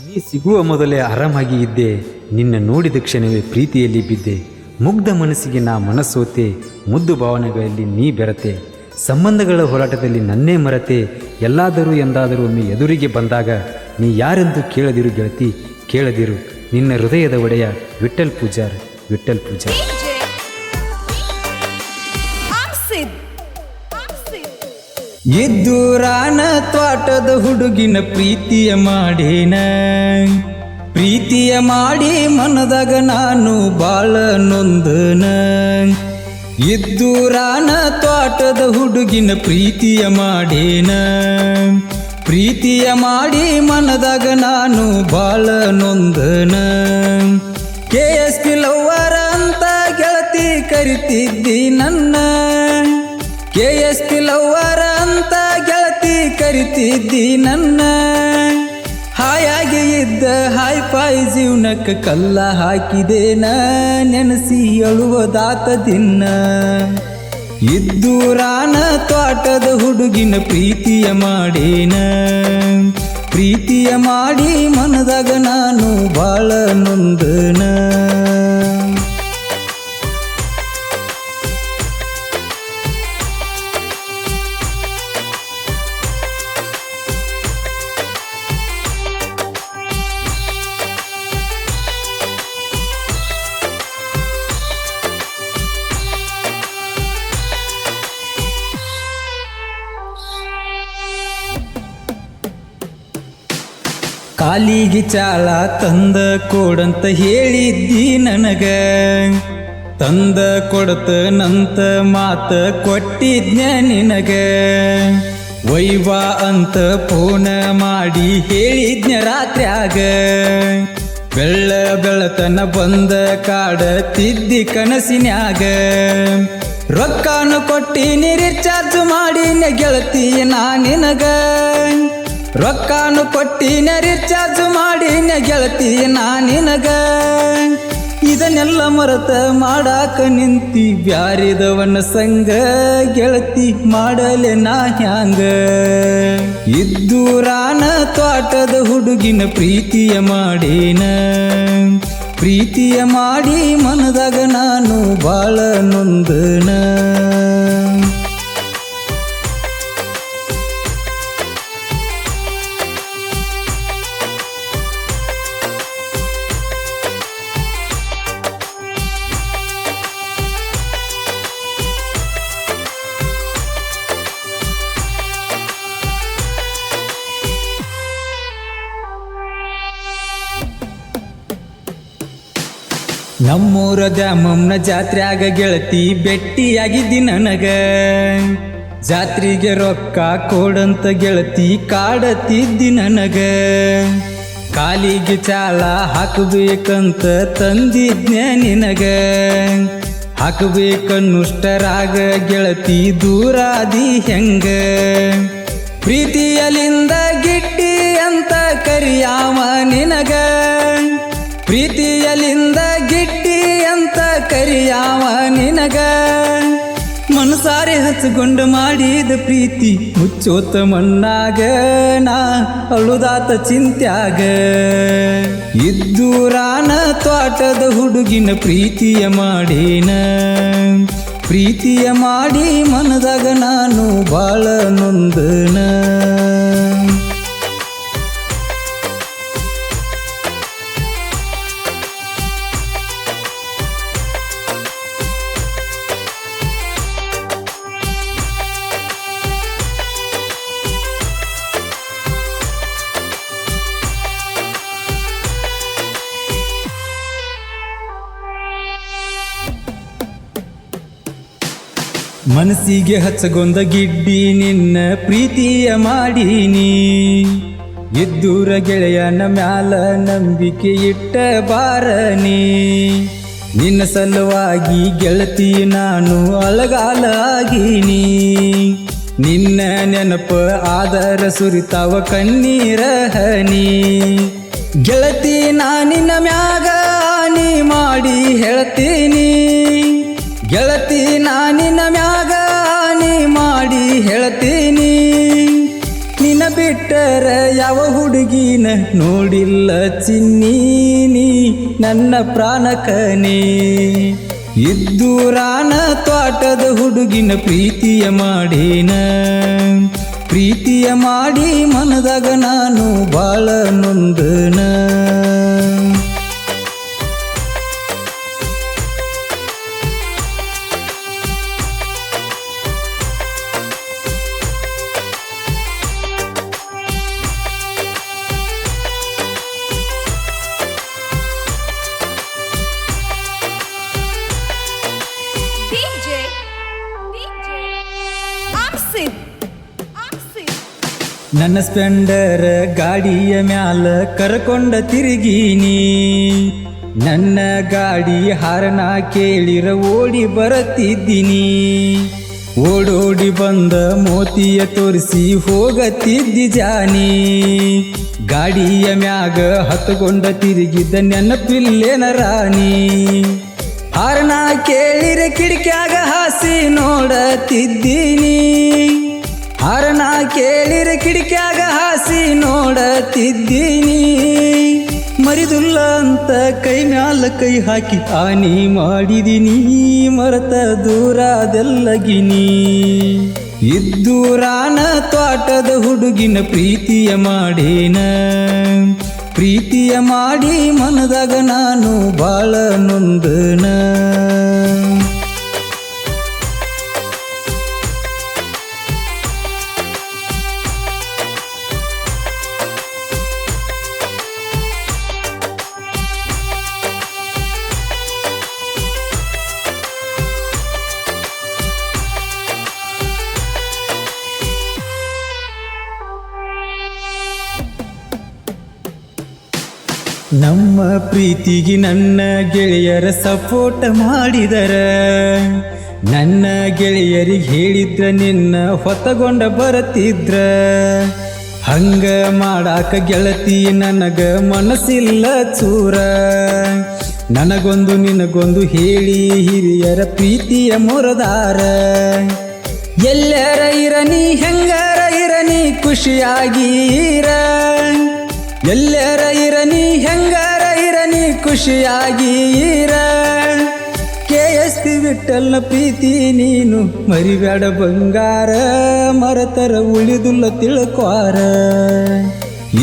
ನೀ ಸಿಗುವ ಮೊದಲೇ ಆರಾಮಾಗಿ ಇದ್ದೆ. ನಿನ್ನ ನೋಡಿದ ಕ್ಷಣವೇ ಪ್ರೀತಿಯಲ್ಲಿ ಬಿದ್ದೆ. ಮುಗ್ಧ ಮನಸ್ಸಿಗೆ ನಾ ಮನಸ್ಸೋತೆ. ಮುದ್ದು ಭಾವನೆಗಳಲ್ಲಿ ನೀ ಬೆರತೆ. ಸಂಬಂಧಗಳ ಹೋರಾಟದಲ್ಲಿ ನನ್ನೇ ಮರತೆ. ಎಲ್ಲಾದರೂ ಎಂದಾದರೂ ಒಮ್ಮೆ ಎದುರಿಗೆ ಬಂದಾಗ ನೀ ಯಾರೆಂದು ಕೇಳದಿರು ಗೆಳತಿ. ಕೇಳದಿರು. ನಿನ್ನ ಹೃದಯದ ಒಡೆಯ ವಿಠಲ್ ಪೂಜಾರ್. ವಿಠಲ್ ಪೂಜಾರ್. ಎದ್ದೂರಾನ ತ್ವಾಟದ ಹುಡುಗಿನ ಪ್ರೀತಿಯ ಮಾಡೇನ. ಪ್ರೀತಿಯ ಮಾಡಿ ಮನದಾಗ ನಾನು ಬಾಳ ನೊಂದನ ಎದ್ದೂರಾನ ತ್ವಾಟದ ಹುಡುಗಿನ ಪ್ರೀತಿಯ ಮಾಡೇನ. ಪ್ರೀತಿಯ ಮಾಡಿ ಮನದಾಗ ನಾನು ಬಾಳ ನೊಂದನ ಕೆ ಎಸ್ ಪಿ ಲವ್ವರ ಅಂತ ಗೆಳತಿ ಕರಿತಿದ್ದಿ ನನ್ನ. ಕೆ ಎಸ್ ತಿಲವ್ವರ ಅಂತ ಗೆಳತಿ ಕರಿತಿದ್ದಿ ನನ್ನ. ಹಾಯಾಗಿ ಇದ್ದ ಹಾಯ್ ಪಾಯ್ ಜೀವನಕ್ಕೆ ಕಲ್ಲ ಹಾಕಿದೇನ ನೆನೆಸಿ ಅಳುವದಾತ ದಿನ ಇದ್ದೂರಾನ ತೋಟದ ಹುಡುಗಿನ ಪ್ರೀತಿಯ ಮಾಡೇನ. ಪ್ರೀತಿಯ ಮಾಡಿ ಮನದಾಗ ನಾನು ಬಾಳ ನೊಂದನ. ಕಾಲಿಗೆ ಚಾಲ ತಂದ ಕೊಡಂತ ಹೇಳಿದ್ದಿ ನನಗ. ತಂದ ಕೊಡತ ನಂತ ಮಾತ ಕೊಟ್ಟಿದ್ನ ನಿನಗ. ವೈವಾ ಅಂತ ಫೋನ ಮಾಡಿ ಹೇಳಿದ್ನ ರಾತ್ರ್ಯಾಗ. ಬೆಳ್ಳ ಬೆಳತನ ಬಂದ ಕಾಡ ತಿದ್ದಿ ಕನಸಿನ್ಯಾಗ. ರೊಕ್ಕಾನು ಕೊಟ್ಟಿ ರಿಚಾರ್ಜ್ ಮಾಡಿ ಗೆಳತಿ ನಾ ನಿನಗ. ರೊಕ್ಕಾನು ಕೊಟ್ಟಿನ ರಿಚಾರ್ಜ್ ಮಾಡಿನ ಗೆಳತಿ ನಾ ನಿನಗ. ಇದನ್ನೆಲ್ಲ ಮರತ ಮಾಡಾಕ ನಿಂತಿ ಬ್ಯಾರಿದವನ ಸಂಗ ಗೆಳತಿ ಮಾಡಲೆ ನಾ ಹ್ಯಾಂಗ. ಇದ್ದೂರಾನ ತೋಟದ ಹುಡುಗಿನ ಪ್ರೀತಿಯ ಮಾಡೇನ. ಪ್ರೀತಿಯ ಮಾಡಿ ಮನದಾಗ ನಾನು ಬಾಳ ನೊಂದನ. ನಮ್ಮೂರ ದ್ಯಾಮಮ್ನ ಆಗ ಗೆಳತಿ ಬೆಟ್ಟಿಯಾಗಿದ್ದಿ ನನಗ ಜಾತ್ರೆಗೆ ರೊಕ್ಕ ಕೊಡಂತ ಗೆಳತಿ ಕಾಡತಿದ್ದಿ ನನಗ ಕಾಲಿಗೆ ಚಾಲ ಹಾಕಬೇಕಂತ ತಂದಿದ್ನೆ ನಿನಗ. ಹಾಕಬೇಕನ್ನುಷ್ಟರಾಗ ಗೆಳತಿ ದೂರಾದಿ ಹೆಂಗ. ಪ್ರೀತಿಯಲಿಂದ ಗಿಟ್ಟಿ ಅಂತ ಕರಿಯಾವ ನಿನಗ. ಪ್ರೀತಿಯಲಿಂದ ಗಿಟ್ಟಿ ಅಂತ ಕರಿಯಾವ ನಿನಗ. ಮನಸಾರೆ ಹಚ್ಚಿಕೊಂಡು ಮಾಡಿದ ಪ್ರೀತಿ ಮುಚ್ಚೋತ ಮಣ್ಣಾಗ, ನಾ ಅಳುದಾತ ಚಿಂತ್ಯಾಗ. ಇದ್ದೂರಾನ ತೋಟದ ಹುಡುಗಿನ ಪ್ರೀತಿಯ ಮಾಡೇನ. ಪ್ರೀತಿಯ ಮಾಡಿ ಮನದಾಗ ನಾನು ಬಾಳ ನೊಂದನ. ಮನಸ್ಸಿಗೆ ಹಚ್ಚಗೊಂದ ಗಿಡ್ಡಿ, ನಿನ್ನ ಪ್ರೀತಿಯ ಮಾಡೀನಿ. ಎದ್ದೂರ ಗೆಳೆಯನ ಮ್ಯಾಲ ನಂಬಿಕೆ ಇಟ್ಟ ಬಾರನಿ. ನಿನ್ನ ಸಲುವಾಗಿ ಗೆಳತಿ ನಾನು ಅಳಗಾಲ ಆಗೀನಿ ನಿನ್ನ ನೆನಪ, ಆದರ ಸುರಿತಾವ ಕಣ್ಣೀರ ಹನಿ. ಗೆಳತಿ ನಾನಿನ ಮ್ಯಾಗ ನೀ ಮಾಡಿ ಹೇಳ್ತೀನಿ. ಬಿಟ್ಟರ ಯಾವ ಹುಡುಗಿನ ನೋಡಿಲ್ಲ ಚಿನ್ನೀನಿ ನನ್ನ ಪ್ರಾಣಕನೇ. ಇದ್ದೂರಾನ ತೋಟದ ಹುಡುಗಿನ ಪ್ರೀತಿಯ ಮಾಡೀನ. ಪ್ರೀತಿಯ ಮಾಡಿ ಮನದಾಗ ನಾನು ಬಾಳ ನೊಂದನ ನನ್ನ ಸ್ಪೆಂಡರ್ ಗಾಡಿಯ ಮ್ಯಾಲ ಕರ್ಕೊಂಡ ತಿರುಗೀನಿ. ನನ್ನ ಗಾಡಿ ಹಾರನ ಕೇಳಿರ ಓಡಿ ಬರುತ್ತಿದ್ದೀನಿ. ಓಡೋಡಿ ಬಂದ ಮೋತಿಯ ತೋರಿಸಿ ಹೋಗತಿದ್ದಿ ಜಾನಿ. ಗಾಡಿಯ ಮ್ಯಾಗ ಹತ್ತುಕೊಂಡ ತಿರುಗಿದ್ದ ನೆನಪಿಲ್ಲೇನ ರಾಣಿ. ಹಾರನ ಕೇಳಿರ ಕಿಡಿಕ್ಯಾಗ ಹಾಸಿ ನೋಡತಿದ್ದೀನಿ ಹಾರನ ಕೇಳಿರ ಕಿಡಿಕ್ಯಾಗ ಹಾಸಿ ನೋಡತಿದ್ದೀನಿ. ಮರಿದುಲ್ಲ ಅಂತ ಕೈ ಮ್ಯಾಲ ಕೈ ಹಾಕಿ ಹಾನಿ ಮಾಡಿದಿನಿ. ಮರತ ದೂರದೆಲ್ಲಗಿನಿ ಇದ್ದೂರಾನ ತೋಟದ ಹುಡುಗಿನ ಪ್ರೀತಿಯ ಮಾಡೇನ. ಪ್ರೀತಿಯ ಮಾಡಿ ಮನದಾಗ ನಾನು ಬಾಳ ನೊಂದನ. ನಮ್ಮ ಪ್ರೀತಿಗೆ ನನ್ನ ಗೆಳೆಯರ ಸಪೋರ್ಟ್ ಮಾಡಿದರ. ನನ್ನ ಗೆಳೆಯರಿಗೆ ಹೇಳಿದ್ರ ನಿನ್ನ ಹೊತ್ತಗೊಂಡ ಬರತಿದ್ರ. ಹಂಗ ಮಾಡಾಕ ಗೆಳತಿ ನನಗ ಮನಸ್ಸಿಲ್ಲ ಚೂರ. ನನಗೊಂದು ನಿನಗೊಂದು ಹೇಳಿ ಹಿರಿಯರ ಪ್ರೀತಿಯ ಮೊರದಾರ. ಎಲ್ಲರ ಇರನಿ ಹೆಂಗರ ಇರನಿ ಖುಷಿಯಾಗೀರ. ಎಲ್ಲರ ಇರನಿ, ಹೆಂಗಾರ ಇರನಿ, ಖುಷಿಯಾಗಿ ಇರ. ಕೆ ಎಸ್ ಪಿ ವಿಠಲ್ನ ಪ್ರೀತಿ ನೀನು ಮರಿಬೇಡ ಬಂಗಾರ, ಮರತರ ಉಳಿದುಲ್ಲ ತಿಳ್ಕ್ವಾರ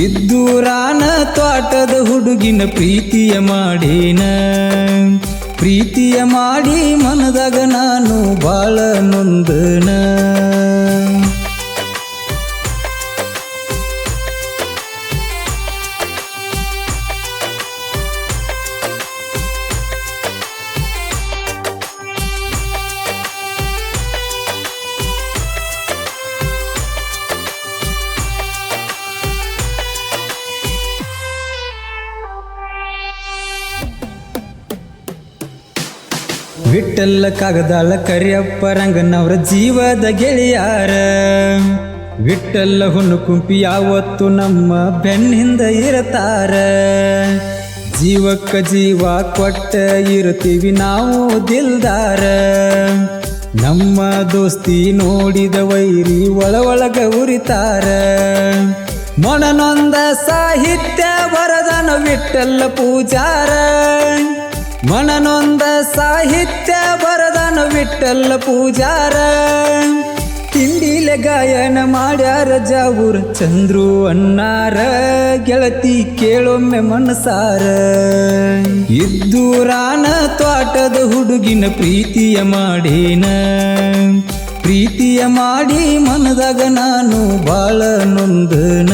ಇದ್ದೂರಾನ ತೋಟದ ಹುಡುಗಿನ ಪ್ರೀತಿಯ ಮಾಡೇನ. ಪ್ರೀತಿಯ ಮಾಡಿ ಮನದಾಗ ನಾನು ಬಾಳ ನೊಂದನ. ವಿಠಲ್ಲ ಕಾಗದಾಳ ಕರಿಯಪ್ಪ ರಂಗನವರ ಜೀವದ ಗೆಳೆಯಾರ. ವಿಠಲ್ಲ ಹುಣ್ಣು ಕುಂಪಿ ಯಾವತ್ತು ನಮ್ಮ ಬೆನ್ನಿಂದ ಇರತಾರ. ಜೀವಕ್ಕ ಜೀವ ಕೊಟ್ಟ ಇರುತ್ತೀವಿ ನಾವು ದಿಲ್ದಾರ. ನಮ್ಮ ದೋಸ್ತಿ ನೋಡಿದ ವೈರಿ ಒಳ ಒಳಗ ಉರಿತಾರ. ಮೊಣನೊಂದ ಸಾಹಿತ್ಯ ವರದನ ವಿಠಲ್ಲ ಪೂಜಾರ. ಮನನೊಂದ ಸಾಹಿತ್ಯ ಬರದನ ವಿಠಲ್ಲ ಪೂಜಾರ. ತಿಂಡಿಲೆ ಗಾಯನ ಮಾಡ್ಯಾರ ಜಾವೂರ ಚಂದ್ರು ಅನ್ನಾರ. ಗೆಳತಿ ಕೇಳೊಮ್ಮೆ ಮನಸಾರ. ಇದ್ದೂರಾನ ತೋಟದ ಹುಡುಗಿನ ಪ್ರೀತಿಯ ಮಾಡೇನ. ಪ್ರೀತಿಯ ಮಾಡಿ ಮನದಾಗ ನಾನು ಬಾಳ ನೊಂದನ